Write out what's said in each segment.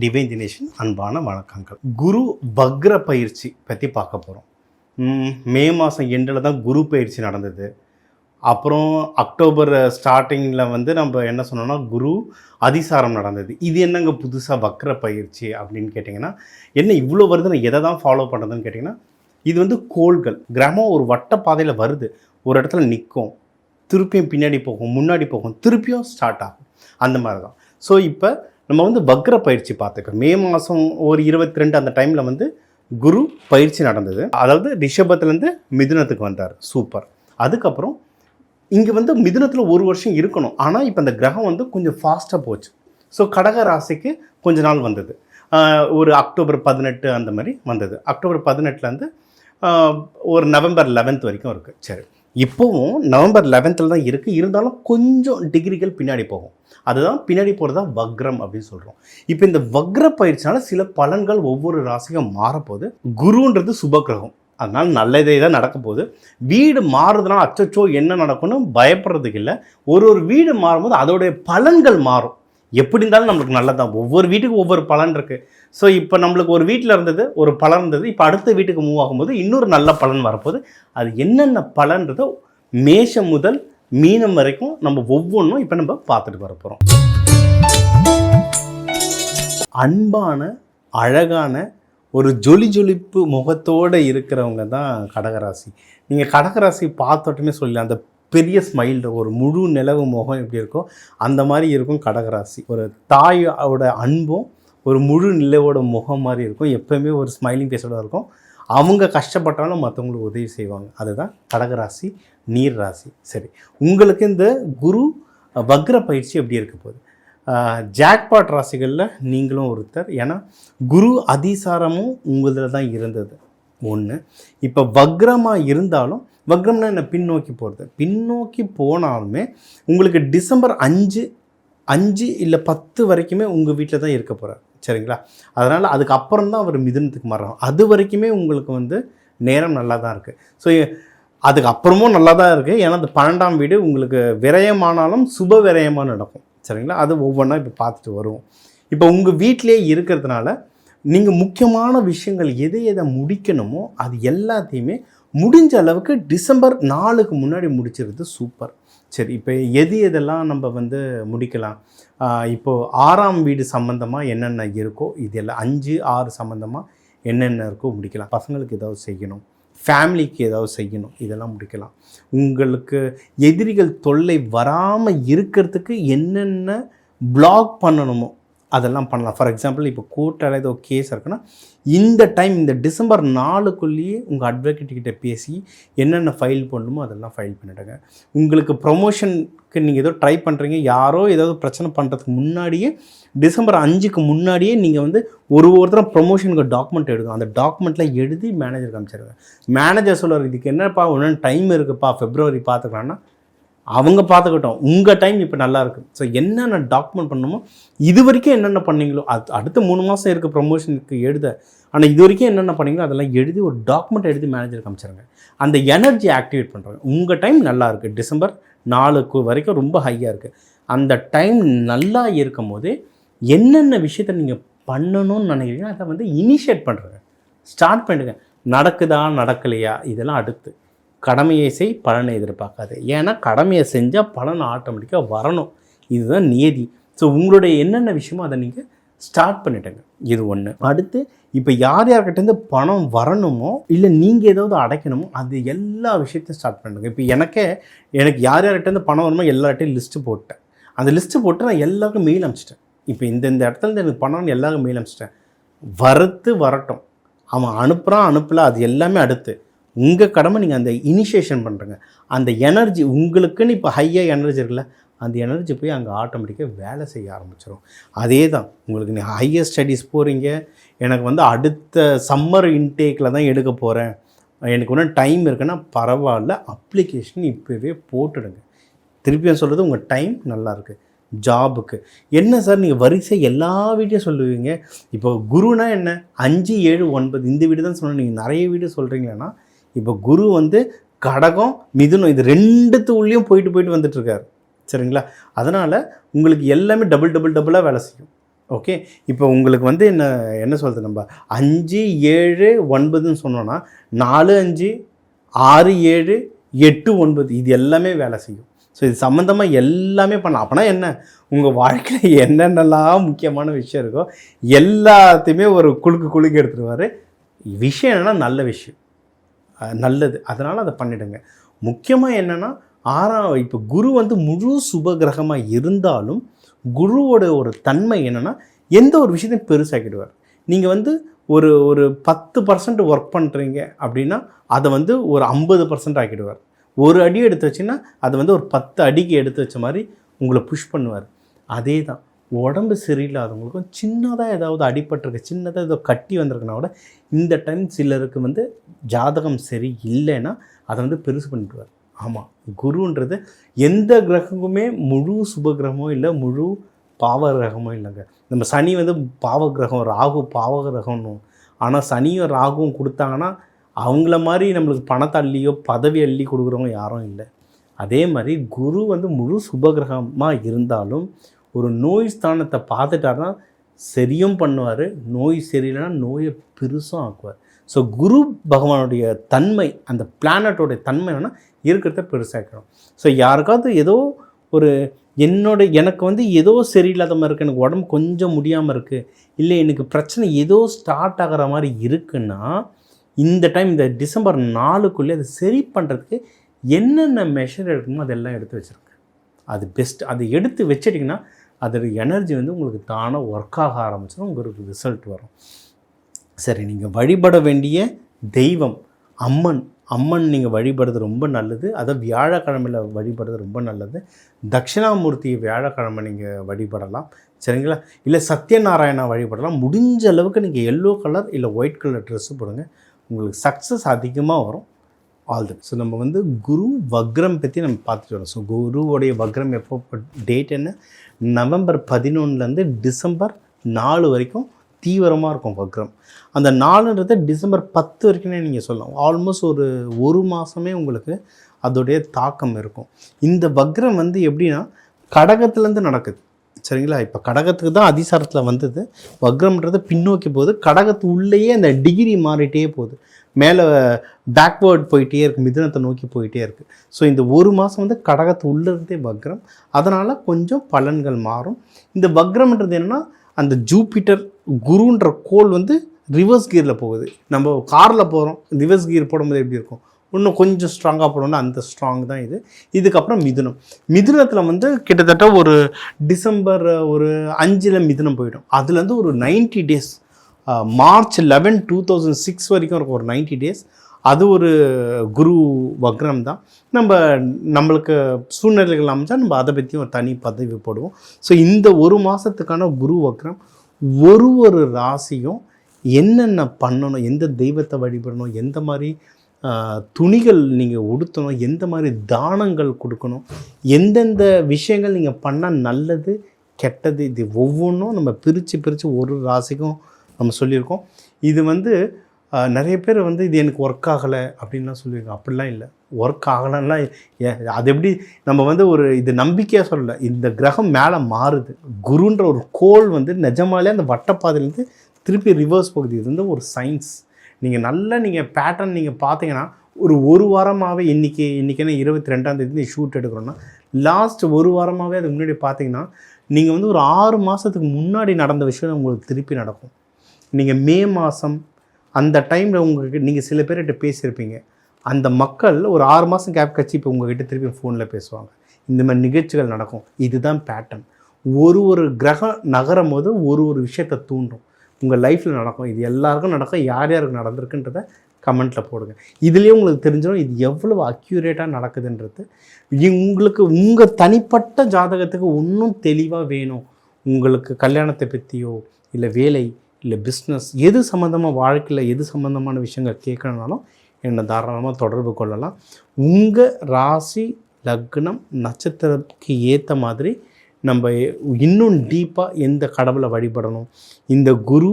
Divine Dineshan அன்பான வணக்கங்கள். குரு வக்ர பயிற்சி பற்றி பார்க்க போகிறோம் மே மாதம் எண்டில் தான் குரு பயிற்சி நடந்தது. அப்புறம் அக்டோபர் ஸ்டார்டிங்கில் வந்து நம்ம என்ன சொன்னோம்னா குரு அதிசாரம் நடந்தது. இது என்னங்க புதுசாக வக்ர பயிற்சி அப்படின்னு கேட்டிங்கன்னா என்ன இவ்வளோ வருது நான் எதை தான் ஃபாலோ பண்ணுறதுன்னு கேட்டிங்கன்னா இது வந்து கோள்கள். கிரகம் ஒரு வட்ட பாதையில் வருது. ஒரு இடத்துல நிற்கும் திருப்பியும் பின்னாடி போகும் முன்னாடி போகும் திருப்பியும் ஸ்டார்ட் ஆகும். அந்த மாதிரி தான் ஸோ இப்போ நம்ம வந்து வக்ர பயிற்சி பார்த்துக்கிறோம் மே மாதம் ஒரு இருபத்தி ரெண்டு அந்த டைமில் வந்து குரு பயிற்சி நடந்தது. அதாவது ரிஷபத்துலேருந்து மிதுனத்துக்கு வந்தார். சூப்பர் அதுக்கப்புறம் இங்கே வந்து மிதுனத்தில் ஒரு வருஷம் இருக்கணும். ஆனால் இப்போ அந்த கிரகம் வந்து கொஞ்சம் ஃபாஸ்ட்டாக போச்சு. ஸோ கடக ராசிக்கு கொஞ்ச நாள் வந்தது. ஒரு அக்டோபர் பதினெட்டு அந்த மாதிரி வந்தது. அக்டோபர் பதினெட்டுலேருந்து ஒரு நவம்பர் லெவன்த் வரைக்கும் இருக்குது சரி. இப்போவும் நவம்பர் லெவன்த்தில் தான் இருக்குது இருந்தாலும் கொஞ்சம் டிகிரிகள் பின்னாடி போகும். அதுதான் பின்னாடி போகிறது தான் வக்ரம் அப்படின்னு சொல்கிறோம் இப்போ இந்த வக்ர பயிற்சினால சில பலன்கள் ஒவ்வொரு ராசிக்கும் மாறப்போகுது. குருன்றது சுபகிரகம் அதனால் நல்லதே தான் நடக்க போகுது. வீடு மாறுறதுனால அச்சச்சோ என்ன நடக்கும்னு பயப்படுறதுக்கு இல்லை. ஒரு ஒரு வீடு மாறும்போது அதோடைய பலன்கள் மாறும். எப்படி இருந்தாலும் நம்மளுக்கு நல்லதான் ஒவ்வொரு வீட்டுக்கும் ஒவ்வொரு பலன் இருக்குது ஸோ இப்போ நம்மளுக்கு ஒரு வீட்டில் இருந்தது ஒரு பலன் இருந்தது. இப்போ அடுத்த வீட்டுக்கு மூவ் ஆகும்போது இன்னொரு நல்ல பலன் வரப்போகுது. அது என்னென்ன பலன்றதோ மேஷம் முதல் மீனம் வரைக்கும் நம்ம ஒவ்வொன்றும் இப்போ நம்ம பார்த்துட்டு வர போகிறோம் அன்பான அழகான ஒரு ஜொலி ஜொலிப்பு முகத்தோடு இருக்கிறவங்க தான் கடகராசி. நீங்கள் கடகராசி பார்த்தோட்டுமே சொல்லலாம் அந்த பெரிய ஸ்மைல் ஒரு முழு நிலவு முகம் எப்படி இருக்கோ அந்த மாதிரி இருக்கும் கடகராசி. ஒரு தாயோட அன்பும் ஒரு முழு நிலவோட முகம் மாதிரி இருக்கும். எப்போயுமே ஒரு ஸ்மைலிங் ஃபேஸோட இருக்கும். அவங்க கஷ்டப்பட்டாலும் மற்றவங்களுக்கு உதவி செய்வாங்க. அதுதான் கடகராசி நீர் ராசி சரி உங்களுக்கு இந்த குரு வக்ர பயிற்சி எப்படி இருக்க போகுது? ஜாக்பாட் ராசிகளில் நீங்களும் ஒருத்தர். ஏன்னா குரு அதிசாரமும் உங்களில் தான் இருந்தது. ஒன்று இப்போ வக்ரமாக இருந்தாலும் வக்ரம்னா என்ன? பின்னோக்கி போகிறது பின்னோக்கி போனாலுமே உங்களுக்கு டிசம்பர் அஞ்சு அஞ்சு இல்லை பத்து வரைக்குமே உங்கள் வீட்டில் தான் இருக்க போகிறார் சரிங்களா? அதனால் அதுக்கப்புறம் தான் அவர் மிதுனத்துக்கு மாறுறோம் அது வரைக்குமே உங்களுக்கு வந்து நேரம் நல்லா தான் இருக்குது ஸோ அதுக்கு அப்புறமும் நல்லா தான் இருக்குது ஏன்னா அந்த பன்னெண்டாம் வீடு உங்களுக்கு விரயமானாலும் சுப விரயமாக நடக்கும். சரிங்களா? அது ஒவ்வொன்றா இப்போ பார்த்துட்டு வருவோம். இப்போ உங்கள் வீட்டிலே இருக்கிறதுனால நீங்கள் முக்கியமான விஷயங்கள் எதை எதை முடிக்கணுமோ அது எல்லாத்தையுமே முடிஞ்ச அளவுக்கு டிசம்பர் நாலுக்கு முன்னாடி முடிச்சிருது சூப்பர். சரி இப்போ எது எதெல்லாம் நம்ம வந்து முடிக்கலாம்? இப்போது ஆறாம் வீடு சம்மந்தமாக என்னென்ன இருக்கோ இது எல்லாம் அஞ்சு ஆறு சம்மந்தமாக என்னென்ன இருக்கோ முடிக்கலாம். பசங்களுக்கு ஏதாவது செய்யணும். ஃபேமிலிக்கு ஏதாவது செய்யணும். இதெல்லாம் முடிக்கலாம். உங்களுக்கு எதிரிகள் தொல்லை வராமல் இருக்கிறதுக்கு என்னென்ன பிளாக் பண்ணணுமோ அதெல்லாம் பண்ணலாம். ஃபார் எக்ஸாம்பிள் இப்போ கோர்ட்டில் ஏதோ கேஸ் இருக்குன்னா இந்த டைம் இந்த டிசம்பர் நாலுக்குள்ளேயே உங்கள் அட்வொகேட் கிட்டே பேசி என்னென்ன ஃபைல் பண்ணணுமோ அதெல்லாம் ஃபைல் பண்ணிவிடுங்க உங்களுக்கு ப்ரொமோஷனுக்கு நீங்கள் ஏதோ ட்ரை பண்ணுறீங்க யாரோ ஏதாவது பிரச்சனை பண்ணுறதுக்கு முன்னாடியே டிசம்பர் அஞ்சுக்கு முன்னாடியே நீங்கள் வந்து ஒரு ஒருத்தரும் ப்ரொமோஷனுக்கு டாக்குமெண்ட் எடுக்கும் அந்த டாக்குமெண்ட்டில் எழுதி மேனேஜர் காமிச்சிருங்க மேனேஜர் சொல்லுவார் இதுக்கு என்னப்பா ஒன்று டைம் இருக்குதுப்பா ஃபெப்ரவரி பார்த்துக்கலான்னா அவங்க பார்த்துக்கிட்டோம். உங்கள் டைம் இப்போ நல்லா இருக்குது ஸோ என்னென்ன டாக்குமெண்ட் பண்ணணுமோ இது வரைக்கும் என்னென்ன பண்ணீங்களோ அது அடுத்த மூணு மாதம் இருக்க ப்ரொமோஷனுக்கு எழுத ஆனால் இது வரைக்கும் என்னென்ன பண்ணீங்களோ அதெல்லாம் எழுதி ஒரு டாக்குமெண்ட் எழுதி மேனேஜர் காமிச்சிருங்க அந்த எனர்ஜி ஆக்டிவேட் பண்ணுறாங்க உங்கள் டைம் நல்லா இருக்குது டிசம்பர் நாலுக்கு வரைக்கும் ரொம்ப ஹையாக இருக்குது அந்த டைம் நல்லா இருக்கும் போது என்னென்ன விஷயத்த நீங்கள் பண்ணணும்னு நினைக்கிறீங்களோ அதை வந்து இனிஷியேட் பண்ணுறேங்க ஸ்டார்ட் பண்ணுங்க நடக்குதா நடக்கலையா இதெல்லாம் அடுத்து. கடமையை செய் பலனை எதிர்பார்க்காது. ஏன்னா கடமையை செஞ்சால் பலன் ஆட்டோமேட்டிக்காக வரணும். இதுதான் நியதி. ஸோ உங்களுடைய என்னென்ன விஷயமோ அதை நீங்கள் ஸ்டார்ட் பண்ணிட்டேங்க இது ஒன்று அடுத்து இப்போ யார் யார்கிட்டேருந்து பணம் வரணுமோ இல்லை நீங்கள் ஏதாவது அடைக்கணுமோ அது எல்லா விஷயத்தையும் ஸ்டார்ட் பண்ணுங்க. இப்போ எனக்கே எனக்கு யார் யார்கிட்டேருந்து பணம் வருமோ எல்லார்ட்டையும் லிஸ்ட்டு போட்டேன். அந்த லிஸ்ட்டு போட்டு நான் எல்லாருக்கும் மெயில் அனுப்பிச்சிட்டேன். இப்போ இந்த இந்த இடத்துல இருந்து எனக்கு பணம்னு எல்லாருக்கும் மெயில் அனுப்பிச்சிட்டேன். வறுத்து வரட்டும். அவன் அனுப்புகிறான் அனுப்பல அது எல்லாமே அடுத்து. உங்கள் கடமை நீங்கள் அந்த இனிஷியேஷன் பண்ணுறங்க அந்த எனர்ஜி உங்களுக்குன்னு இப்போ ஹையாக எனர்ஜி இருக்குல்ல அந்த எனர்ஜி போய் அங்கே ஆட்டோமேட்டிக்காக வேலை செய்ய ஆரம்பிச்சிடும் அதே தான் உங்களுக்கு நீ ஹையர் ஸ்டடீஸ் போகிறீங்க எனக்கு வந்து அடுத்த சம்மர் இன்டேக்கில் தான் எடுக்க போகிறேன் எனக்கு ஒன்றும் டைம் இருக்குன்னா பரவாயில்ல அப்ளிகேஷன் இப்போவே போட்டுடுங்க. திருப்பியும் சொல்கிறது உங்கள் டைம் நல்லா இருக்குது ஜாபுக்கு என்ன சார் நீங்கள் வரிசை எல்லா வீட்டையும் சொல்லுவீங்க? இப்போ குருனா என்ன? அஞ்சு ஏழு ஒன்பது இந்த வீடு தான் சொன்ன நீங்கள் நிறைய வீடு சொல்கிறீங்களேன்னா இப்போ குரு வந்து கடகம் மிதுனம் இது ரெண்டுத்து உள்ளேயும் போயிட்டு போயிட்டு வந்துட்டுருக்காரு. சரிங்களா? அதனால் உங்களுக்கு எல்லாமே டபுள் டபுள் டபுளாக வேலை செய்யும். ஓகே இப்போ உங்களுக்கு வந்து என்ன என்ன சொல்கிறது நம்ம? அஞ்சு ஏழு ஒன்பதுன்னு சொன்னோன்னா நாலு அஞ்சு ஆறு ஏழு எட்டு ஒன்பது இது எல்லாமே வேலை செய்யும். ஸோ இது சம்மந்தமாக எல்லாமே பண்ணலாம். அப்போனா என்ன? உங்கள் வாழ்க்கையில் என்னென்னலாம் முக்கியமான விஷயம் இருக்கோ எல்லாத்தையுமே ஒரு குலுக்கு குலுக்கு எடுத்துருவார் விஷயம் என்னென்னா நல்ல விஷயம். நல்லது. அதனால் அதை பண்ணிடுங்க. முக்கியமாக என்னென்னா ஆறாம் இப்போ குரு வந்து முழு சுப கிரகமாக இருந்தாலும் குருவோட ஒரு தன்மை என்னென்னா எந்த ஒரு விஷயத்தையும் பெருசாக்கிடுவார். நீங்கள் வந்து ஒரு ஒரு பத்து பர்சன்ட் ஒர்க் பண்ணுறீங்க அப்படின்னா அதை வந்து ஒரு ஐம்பது பர்சன்ட் ஆக்கிடுவார். ஒரு அடி எடுத்து வச்சிங்கன்னா அதை வந்து ஒரு பத்து அடிக்கு எடுத்து வச்ச மாதிரி உங்களை புஷ் பண்ணுவார். அதே தான் உடம்பு சரியில்லாதவங்களுக்கும் சின்னதாக ஏதாவது அடிபட்டிருக்கு சின்னதாக ஏதோ கட்டி வந்திருக்குன்னா கூட இந்த டைம் சிலருக்கு வந்து ஜாதகம் சரி இல்லைன்னா அதை வந்து பெருசு பண்ணிடுவார். ஆமாம் குருன்றது எந்த கிரகமுமே முழு சுப கிரகமோ இல்லை முழு பாவ கிரகமோ இல்லைங்க. நம்ம சனி வந்து பாவ கிரகம் ராகு பாவ கிரகம்னு ஆனால் சனியும் ராகுவும் கொடுத்தாங்கன்னா அவங்கள மாதிரி நம்மளுக்கு பணத்தை அள்ளியோ பதவி அள்ளி கொடுக்குறவங்க யாரும் இல்லை. அதே மாதிரி குரு வந்து முழு சுபகிரகமாக இருந்தாலும் ஒரு நோய் ஸ்தானத்தை பார்த்துட்டாருன்னா சரியும் பண்ணுவார். நோய் சரியில்லைன்னா நோயை பெருசும் ஆக்குவார். ஸோ குரு பகவானுடைய தன்மை அந்த பிளானட்டோடைய தன்மை என்னன்னா இருக்கிறத பெருசாக்கணும் ஸோ யாருக்காவது ஏதோ ஒரு என்னோட எனக்கு வந்து ஏதோ சரியில்லாத மாதிரி இருக்குது எனக்கு உடம்பு கொஞ்சம் முடியாமல் இருக்குது இல்லை எனக்கு பிரச்சனை ஏதோ ஸ்டார்ட் ஆகிற மாதிரி இருக்குன்னா இந்த டைம் இந்த டிசம்பர் நாலுக்குள்ளே அதை சரி பண்ணுறதுக்கு என்னென்ன மெஷர் எடுக்கணுமோ அதெல்லாம் எடுத்து வச்சுருக்கேன் அது பெஸ்ட் அதை எடுத்து வச்சிட்டிங்கன்னா அதோட எனர்ஜி வந்து உங்களுக்கு தானாக ஒர்க் ஆக ஆரம்பிச்சிடும் உங்களுக்கு ரிசல்ட் வரும். சரி நீங்கள் வழிபட வேண்டிய தெய்வம் அம்மன். அம்மன் நீங்கள் வழிபடுறது ரொம்ப நல்லது. அதை வியாழக்கிழமையில் வழிபடுறது ரொம்ப நல்லது. தட்சிணாமூர்த்தியை வியாழக்கிழமை நீங்கள் வழிபடலாம். சரிங்களா? இல்லை சத்யநாராயணா வழிபடலாம். முடிஞ்ச அளவுக்கு நீங்கள் எல்லோ கலர் இல்லை ஒயிட் கலர் ட்ரெஸ்ஸு போடுங்க. உங்களுக்கு சக்ஸஸ் அதிகமாக வரும். ஆல் தி ஸோ நம்ம வந்து குரு வக்ரம் பற்றி நம்ம பார்த்துட்டு வரோம். ஸோ குருவோடைய வக்ரம் எப்போ டேட் என்ன? நவம்பர் பதினொன்றுலேருந்து டிசம்பர் நாலு வரைக்கும் தீவிரமாக இருக்கும் வக்ரம். அந்த நாலுன்றது டிசம்பர் பத்து வரைக்குமே நீங்கள் சொல்லலாம். ஆல்மோஸ்ட் ஒரு ஒரு மாதமே உங்களுக்கு அதோடைய தாக்கம் இருக்கும். இந்த வக்ரம் வந்து எப்படின்னா கடகத்துலேருந்து நடக்குது. சரிங்களா? இப்போ கடகத்துக்கு தான் அதிசாரத்தில் வந்தது. வக்ரம்ன்றது பின்னோக்கி போகுது. கடகத்து உள்ளேயே அந்த டிகிரி மாறிட்டே போகுது. மேலே பேக்வேர்ட் போயிட்டே இருக்குது மிதுனத்தை நோக்கி போயிட்டே இருக்குது ஸோ இந்த ஒரு மாதம் வந்து கடகத்து உள்ளே இருந்தே வக்ரம். அதனால் கொஞ்சம் பலன்கள் மாறும். இந்த வக்ரம்ன்றது என்னென்னா அந்த ஜூபிட்டர் குருன்ற கோல் வந்து ரிவர்ஸ் கியரில் போகுது. நம்ம காரில் போகிறோம் ரிவர்ஸ் கியர் போடும்போது எப்படி இருக்கும்? இன்னும் கொஞ்சம் ஸ்ட்ராங்காக போடணும்னா அந்த ஸ்ட்ராங் தான் இது. இதுக்கப்புறம் மிதுனம். மிதுனத்தில் வந்து கிட்டத்தட்ட ஒரு டிசம்பர் ஒரு அஞ்சில் மிதுனம் போயிடும். அதுலேருந்து ஒரு 90 days March eleven two thousand six வரைக்கும் இருக்கும் ஒரு 90 டேஸ் அது ஒரு குரு வக்ரம் தான். நம்ம நம்மளுக்கு சூழ்நிலைகள் அமைச்சா நம்ம அதை பற்றியும் ஒரு தனி பதவி போடுவோம். ஸோ இந்த ஒரு மாதத்துக்கான குரு வக்ரம் ஒரு ஒரு ராசியும் என்னென்ன பண்ணணும் எந்த தெய்வத்தை வழிபடணும் எந்த மாதிரி துணிகள் நீங்கள் உடுத்தணும் எந்த மாதிரி தானங்கள் கொடுக்கணும் எந்தெந்த விஷயங்கள் நீங்கள் பண்ணால் நல்லது கெட்டது இது ஒவ்வொன்றும் நம்ம பிரித்து பிரித்து ஒரு ராசிக்கும் நம்ம சொல்லியிருக்கோம். இது வந்து நிறைய பேர் வந்து இது எனக்கு ஒர்க் ஆகலை அப்படின்லாம் சொல்லியிருக்கோம் அப்படிலாம் இல்லை. ஒர்க் ஆகலைன்னா அது எப்படி நம்ம வந்து ஒரு இது நம்பிக்கையாக சொல்லலை. இந்த கிரகம் மேலே மாறுது. குருன்ற ஒரு கோல் வந்து நிஜமாலே அந்த வட்டப்பாதையிலேருந்து திருப்பி ரிவர்ஸ் போகுது. இது வந்து ஒரு சயின்ஸ் நீங்கள் நல்லா நீங்கள் பேட்டர்ன் நீங்கள் பார்த்தீங்கன்னா ஒரு ஒரு வாரமாகவே இன்றைக்கி இன்றைக்கினா இருபத்தி ரெண்டாம் தேதி ஷூட் எடுக்கிறோன்னா லாஸ்ட் ஒரு வாரமாகவே அதுக்கு முன்னாடி பார்த்தீங்கன்னா நீங்கள் வந்து ஒரு ஆறு மாதத்துக்கு முன்னாடி நடந்த விஷயம் உங்களுக்கு திருப்பி நடக்கும். நீங்கள் மே மாதம் அந்த டைமில் உங்களுக்கு நீங்கள் சில பேர்கிட்ட பேசியிருப்பீங்க. அந்த மக்கள் ஒரு ஆறு மாதம் கேப் கட்சி இப்போ உங்ககிட்ட திருப்பி ஃபோனில் பேசுவாங்க. இந்த மாதிரி நிகழ்ச்சிகள் நடக்கும். இதுதான் பேட்டர்ன் ஒரு ஒரு கிரகம் நகரும் போது ஒரு ஒரு விஷயத்தை தூண்டும். உங்கள் லைஃப்பில் நடக்கும். இது எல்லாருக்கும் நடக்கும். யார் யாருக்கு நடந்திருக்குன்றத கமெண்ட்டில் போடுங்க. இதுலேயே உங்களுக்கு தெரிஞ்சிடும் இது எவ்வளவு அக்யூரேட்டாக நடக்குதுன்றது. உங்களுக்கு உங்கள் தனிப்பட்ட ஜாதகத்துக்கு இன்னும் தெளிவாக வேணும். உங்களுக்கு கல்யாணத்தை பற்றியோ இல்லை வேலை இல்லை பிஸ்னஸ் எது சம்மந்தமாக வாழ்க்கையில் எது சம்மந்தமான விஷயங்கள் கேட்கணுனாலும் என்னை தாராளமாக தொடர்பு கொள்ளலாம். உங்கள் ராசி லக்னம் நட்சத்திரத்துக்கு ஏற்ற மாதிரி நம்ம இன்னும் டீப்பாக எந்த கடவுளை வழிபடணும்? இந்த குரு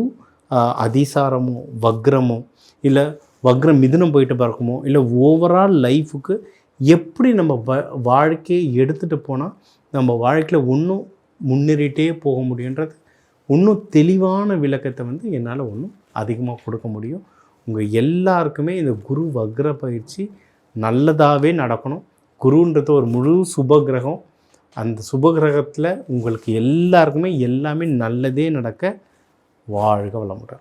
அதிசாரமோ வக்ரமோ இல்லை வக்ரம் மிதுனம் போயிட்டு பார்க்குமோ இல்லை ஓவரால் லைஃபுக்கு எப்படி நம்ம வ வாழ்க்கையை எடுத்துகிட்டு போனால் நம்ம வாழ்க்கையில் ஒன்றும் முன்னேறிட்டே போக முடியுன்றது இன்னும் தெளிவான விளக்கத்தை வந்து என்னால் ஒன்றும் அதிகமாக கொடுக்க முடியும். உங்கள் எல்லாருக்குமே இந்த குரு வக்ர பயிற்சி நல்லதாகவே நடக்கணும். குருன்றது ஒரு முழு சுபகிரகம் அந்த சுபகிரகத்தில் உங்களுக்கு எல்லாருக்குமே எல்லாமே நல்லதே நடக்க வாழ்க வளமுடன்.